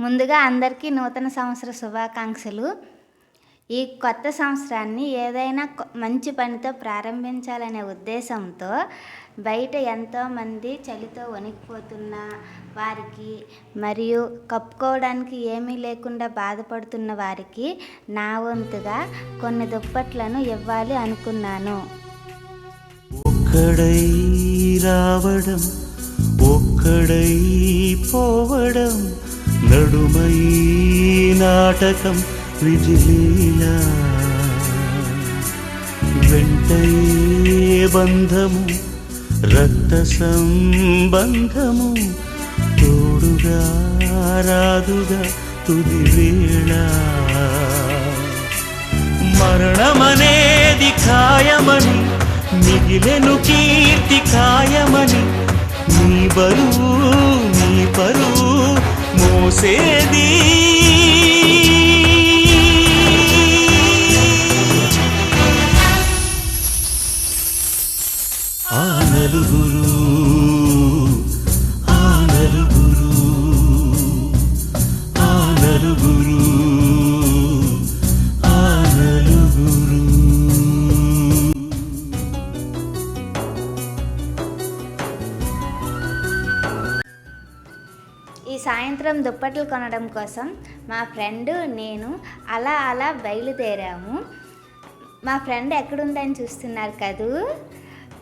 ముందుగా అందరికీ నూతన సంవత్సర శుభాకాంక్షలు. ఈ కొత్త సంవత్సరాన్ని ఏదైనా మంచి పనితో ప్రారంభించాలనే ఉద్దేశంతో బయట ఎంతోమంది చలితో వణికిపోతున్న వారికి మరియు కప్పుకోవడానికి ఏమీ లేకుండా బాధపడుతున్న వారికి నా వంతుగా కొన్ని దుప్పట్లను ఇవ్వాలి అనుకున్నాను. ఒక్కడై రావడం ఒక్కడై పోవడం నడుమై నాటకం విజిలీలా వెంటయే బంధము రక్త సంబంధము తోడుగా రాదుగా తుది వేళ. మరణమనేది ఖాయమని మిగిలెను కీర్తి ఖాయమని నీ బరువు నీ పరువు మోసేది దుప్పట్లు కొనడం కోసం మా ఫ్రెండ్ నేను అలా అలా బయలుదేరాము. మా ఫ్రెండ్ ఎక్కడుందని చూస్తున్నారు కదూ?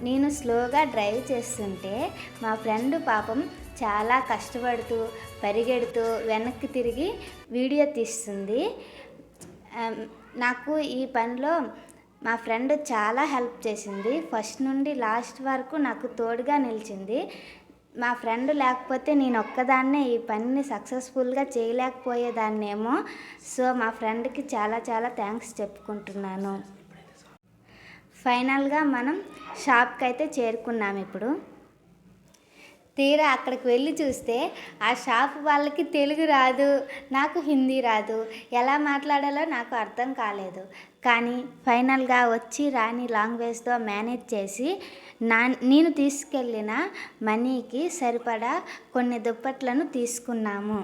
నేను స్లోగా డ్రైవ్ చేస్తుంటే మా ఫ్రెండ్ పాపం చాలా కష్టపడుతూ పరిగెడుతూ వెనక్కి తిరిగి వీడియో తీస్తుంది. నాకు ఈ పనిలో మా ఫ్రెండ్ చాలా హెల్ప్ చేసింది. ఫస్ట్ నుండి లాస్ట్ వరకు నాకు తోడుగా నిలిచింది. మా ఫ్రెండ్ లేకపోతే నేను ఒక్కదాన్నే ఈ పనిని సక్సెస్ఫుల్గా చేయలేకపోయేదాన్నేమో. సో మా ఫ్రెండ్కి చాలా చాలా థ్యాంక్స్ చెప్పుకుంటున్నాను. ఫైనల్గా మనం షాప్కి అయితే చేరుకున్నాం ఇప్పుడు. తీరా అక్కడికి వెళ్ళి చూస్తే ఆ షాప్ వాళ్ళకి తెలుగు రాదు నాకు హిందీ రాదు. ఎలా మాట్లాడాలో నాకు అర్థం కాలేదు. కానీ ఫైనల్గా వచ్చి రాని లాంగ్వేజ్తో మేనేజ్ చేసి నా నేను తీసుకెళ్ళిన మనీకి సరిపడా కొన్ని దుప్పట్లను తీసుకున్నాము.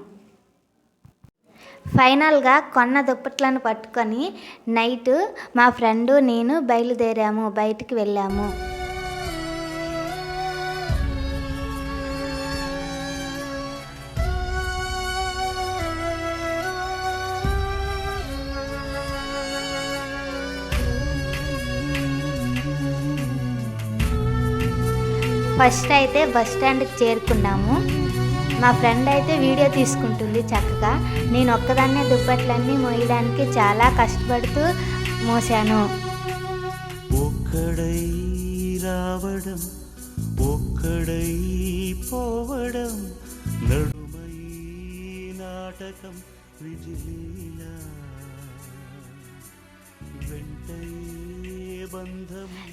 ఫైనల్గా కొన్న దుప్పట్లను పట్టుకొని నైట్ మా ఫ్రెండు నేను బయలుదేరాము బయటికి వెళ్ళాము. ఫస్ట్ అయితే బస్ స్టాండ్కి చేరుకున్నాము. మా ఫ్రెండ్ అయితే వీడియో తీసుకుంటుంది చక్కగా. నేను ఒక్కదాన్నే దుప్పట్లన్నీ మోయడానికి చాలా కష్టపడుతూ మోసాను ఒక్కడై రావడం ఒక్కడై పోవడం నడుమై నాటకం విజిలీలా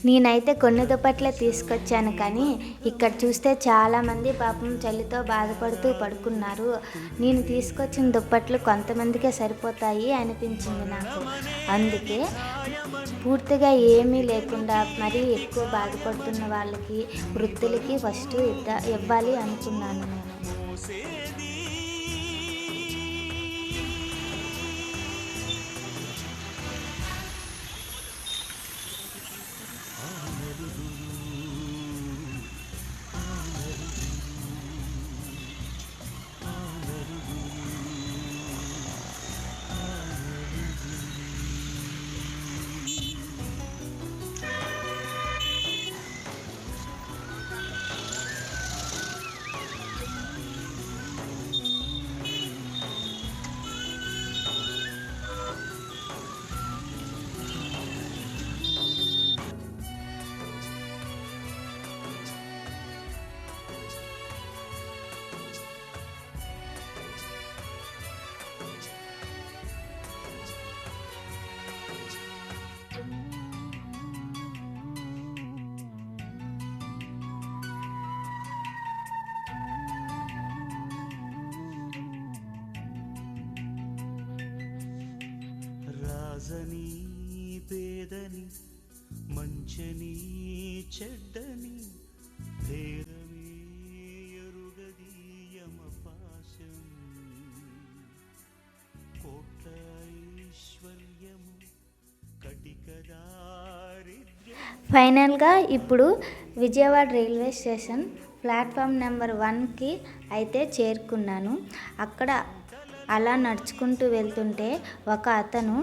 నేనైతే కొన్ని దుప్పట్లే తీసుకొచ్చాను కానీ ఇక్కడ చూస్తే చాలామంది పాపం చలితో బాధపడుతూ పడుకున్నారు. నేను తీసుకొచ్చిన దుప్పట్లు కొంతమందికే సరిపోతాయి అనిపించింది నాకు. అందుకే పూర్తిగా ఏమీ లేకుండా మరీ ఎక్కువ బాధపడుతున్న వాళ్ళకి వృద్ధులకి ఫస్ట్ ఇద్ద ఇవ్వాలి అనుకున్నాను నేను. రాజని పేదని మంచని చెడ్డని భేదమే ఎరుగదీయమ పాశం. ఐశ్వర్యము ఫైనల్గా ఇప్పుడు Vijayawada railway station platform number వన్కి అయితే చేరుకున్నాను. అక్కడ అలా నడుచుకుంటూ వెళ్తుంటే ఒక అతను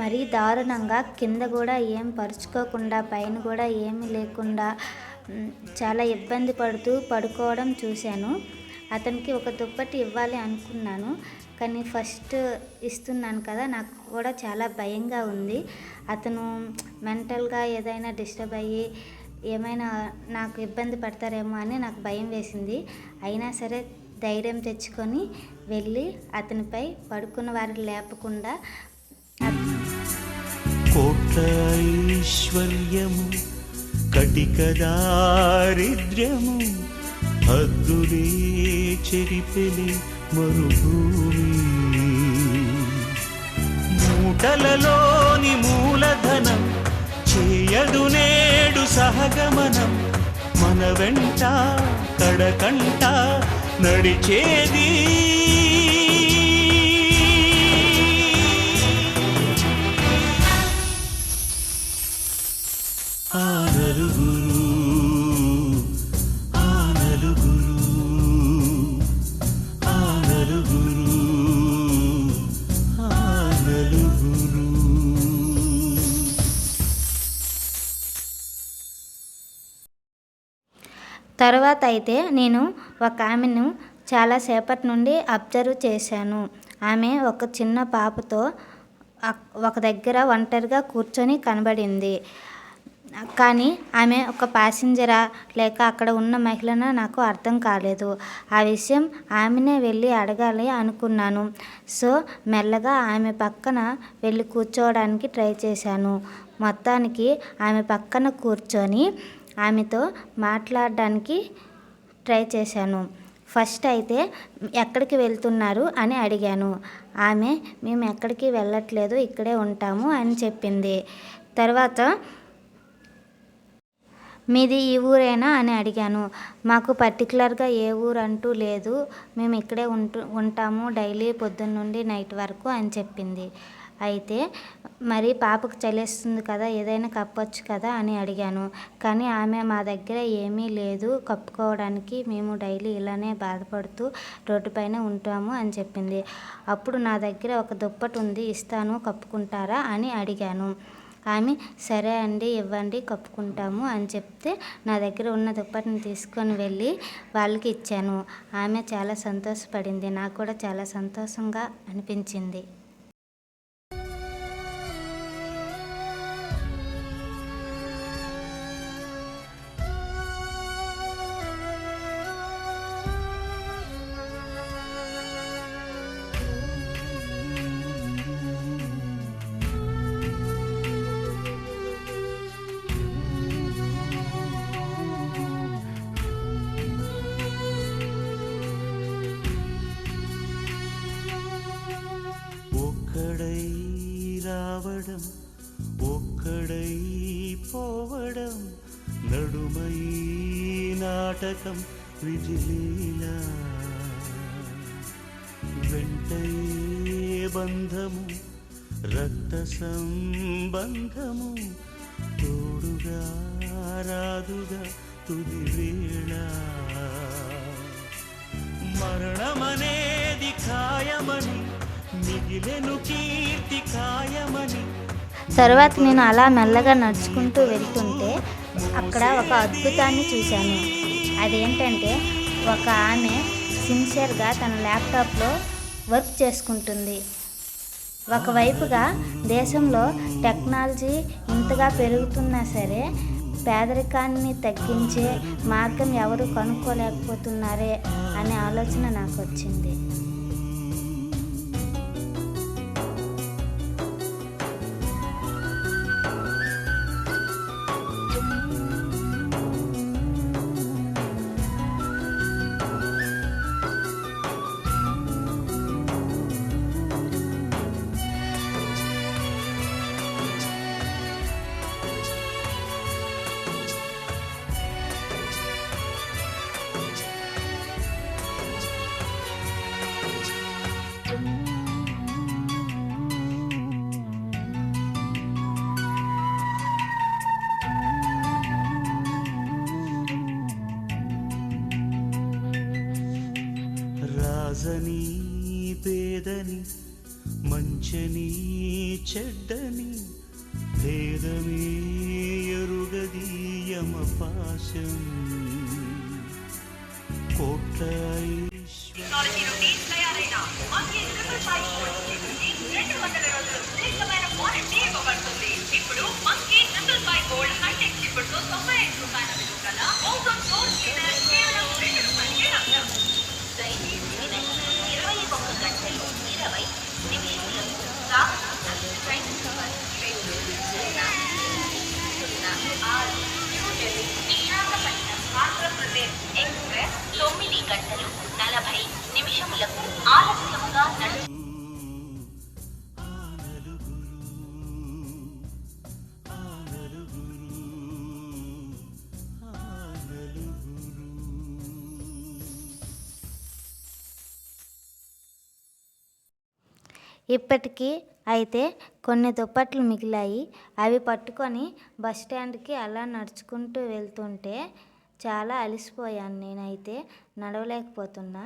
మరీ దారుణంగా కింద కూడా ఏం పరుచుకోకుండా పైన కూడా ఏమీ లేకుండా చాలా ఇబ్బంది పడుతూ పడుకోవడం చూశాను. అతనికి ఒక దుప్పటి ఇవ్వాలి అనుకున్నాను. కానీ ఫస్ట్ ఇస్తున్నాను కదా నాకు కూడా చాలా భయంగా ఉంది. అతను మెంటల్గా ఏదైనా డిస్టర్బ్ అయ్యి ఏమైనా నాకు ఇబ్బంది పడతారేమో అని నాకు భయం వేసింది. అయినా సరే ధైర్యం తెచ్చుకొని వెళ్ళి అతనిపై పడుకున్న వారిని లేపకుండా కోట్ల ఐశ్వర్యము కటిక దారిద్ర్యము హద్దులే చెరిపెలి మరుభూమి. మూటలలోని మూలధనం చేయదు నేడు సహగమనం. మన వెంట కడకంట నడిచేది తర్వాత అయితే నేను ఒక ఆమెను చాలాసేపటి నుండి అబ్జర్వ్ చేశాను. ఆమె ఒక చిన్న పాపతో ఒక దగ్గర ఒంటరిగా కూర్చొని కనబడింది. కానీ ఆమె ఒక ప్యాసింజరా లేక అక్కడ ఉన్న మహిళనా నాకు అర్థం కాలేదు. ఆ విషయం ఆమెనే వెళ్ళి అడగాలి అనుకున్నాను. సో మెల్లగా ఆమె పక్కన వెళ్ళి కూర్చోవడానికి ట్రై చేశాను. మొత్తానికి ఆమె పక్కన కూర్చొని ఆమెతో మాట్లాడడానికి ట్రై చేశాను. ఫస్ట్ అయితే ఎక్కడికి వెళ్తున్నారు అని అడిగాను. ఆమె మేము ఎక్కడికి వెళ్ళట్లేదు ఇక్కడే ఉంటాము అని చెప్పింది. తర్వాత మీది ఈ ఊరేనా అని అడిగాను. మాకు పర్టికులర్గా ఏ ఊరు అంటూ లేదు మేము ఇక్కడే ఉంటూ ఉంటాము డైలీ పొద్దున్న నుండి నైట్ వరకు అని చెప్పింది. అయితే మరి పాపకు చలేస్తుంది కదా ఏదైనా కప్పొచ్చు కదా అని అడిగాను. కానీ ఆమె మా దగ్గర ఏమీ లేదు కప్పుకోవడానికి మేము డైలీ ఇలానే బాధపడుతూ రోడ్డుపైన ఉంటాము అని చెప్పింది. అప్పుడు నా దగ్గర ఒక దుప్పటి ఉంది ఇస్తాను కప్పుకుంటారా అని అడిగాను. ఆమె సరే అండి ఇవ్వండి కప్పుకుంటాము అని చెప్తే నా దగ్గర ఉన్న దుప్పటిని తీసుకొని వెళ్ళి వాళ్ళకి ఇచ్చాను. ఆమె చాలా సంతోషపడింది నాకు కూడా చాలా సంతోషంగా అనిపించింది. ఒకడై పోవడం నడుమై నాటకం విజిలీలా. వెంటై బంధము రక్త సంబంధము తోడుగా రాదుగా తుది వేళ. మరణమనేది ఖాయమని మిగిలెను కీర్తి ఖాయమని తర్వాత నేను అలా మెల్లగా నడుచుకుంటూ వెళ్తుంటే అక్కడ ఒక అద్భుతాన్ని చూశాను. అదేంటంటే ఒక ఆమె సిన్సియర్గా తన ల్యాప్టాప్లో వర్క్ చేసుకుంటుంది. ఒకవైపుగా దేశంలో టెక్నాలజీ ఇంతగా పెరుగుతున్నా సరే పేదరికాన్ని తగ్గించే మార్గం ఎవరు కనుక్కోలేకపోతున్నారే అనే ఆలోచన నాకు వచ్చింది. రాజని పేదని మంచని చెడ్డని భేదమే ఎరుగదీయమ పాశం. కోట్ల టెక్నాలజీ నుండి తయారైన రెండు వందల రోజులు వారంటీ ఇవ్వబడుతుంది. ఇప్పుడు మంకీ ట్రిపుల్ ఫైవ్ గోల్డ్ ఇప్పటికీ అయితే కొన్ని దుప్పట్లు మిగిలాయి. అవి పట్టుకొని బస్ స్టాండ్కి అలా నడుచుకుంటూ వెళ్తుంటే చాలా అలసిపోయాను నేనైతే నడవలేకపోతున్నా.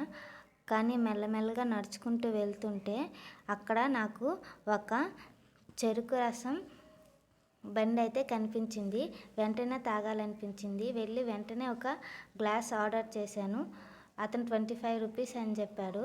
కానీ మెల్లమెల్లగా నడుచుకుంటూ వెళ్తుంటే అక్కడ నాకు ఒక చెరుకు రసం బండి అయితే కనిపించింది. వెంటనే తాగాలనిపించింది. వెళ్ళి వెంటనే ఒక గ్లాస్ ఆర్డర్ చేశాను. అతను ట్వంటీ ఫైవ్ రూపీస్ అని చెప్పాడు.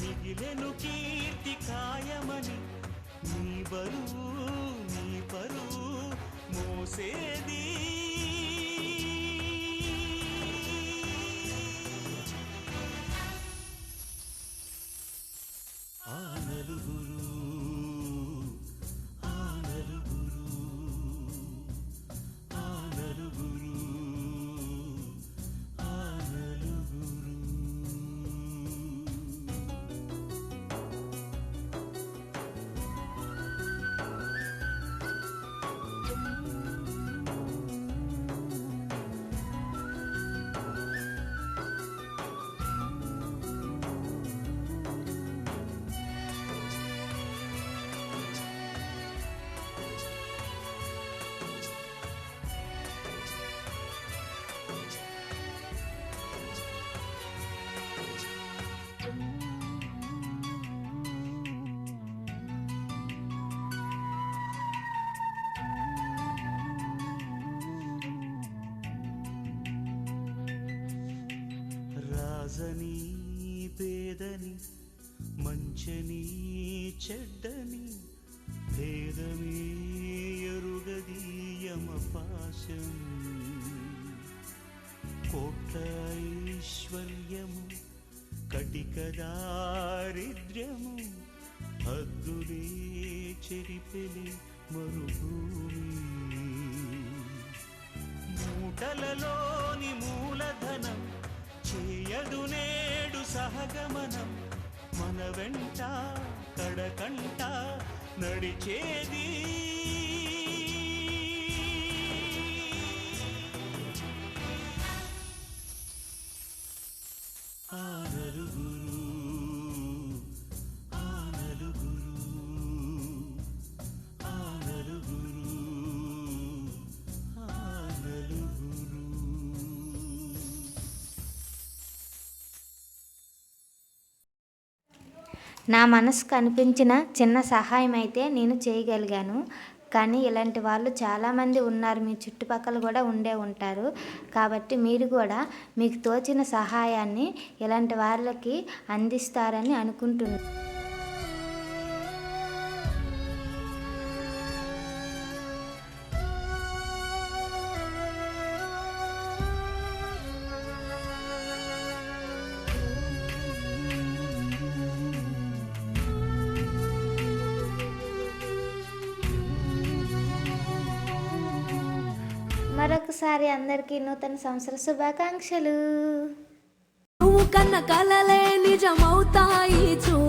మిగిలెను కీర్తి కాయమని నీ బరువు నీ పరువు మోసేది రాజని పేదని మంచని చెడ్డని భేదమే ఎరుగది యమపాశం కోట్ల ఐశ్వర్యము కటిక దారిద్ర్యము హద్దులే చెరిపెలి మరుభూమి. మూటలలోని మూలధనం చేయదు నేడు సహగమనం. మన వెంట కడకంట నడిచేది నా మనసుకు అనిపించిన చిన్న సహాయం అయితే నేను చేయగలిగాను. కానీ ఇలాంటి వాళ్ళు చాలామంది ఉన్నారు. మీ చుట్టుపక్కల కూడా ఉండే ఉంటారు. కాబట్టి మీరు కూడా మీకు తోచిన సహాయాన్ని ఇలాంటి వాళ్ళకి అందిస్తారని అనుకుంటున్నాను. మరొకసారి అందరికీ నూతన సంవత్సర శుభాకాంక్షలు. నువ్వు కన్న కలలే నిజమవుతాయి చూ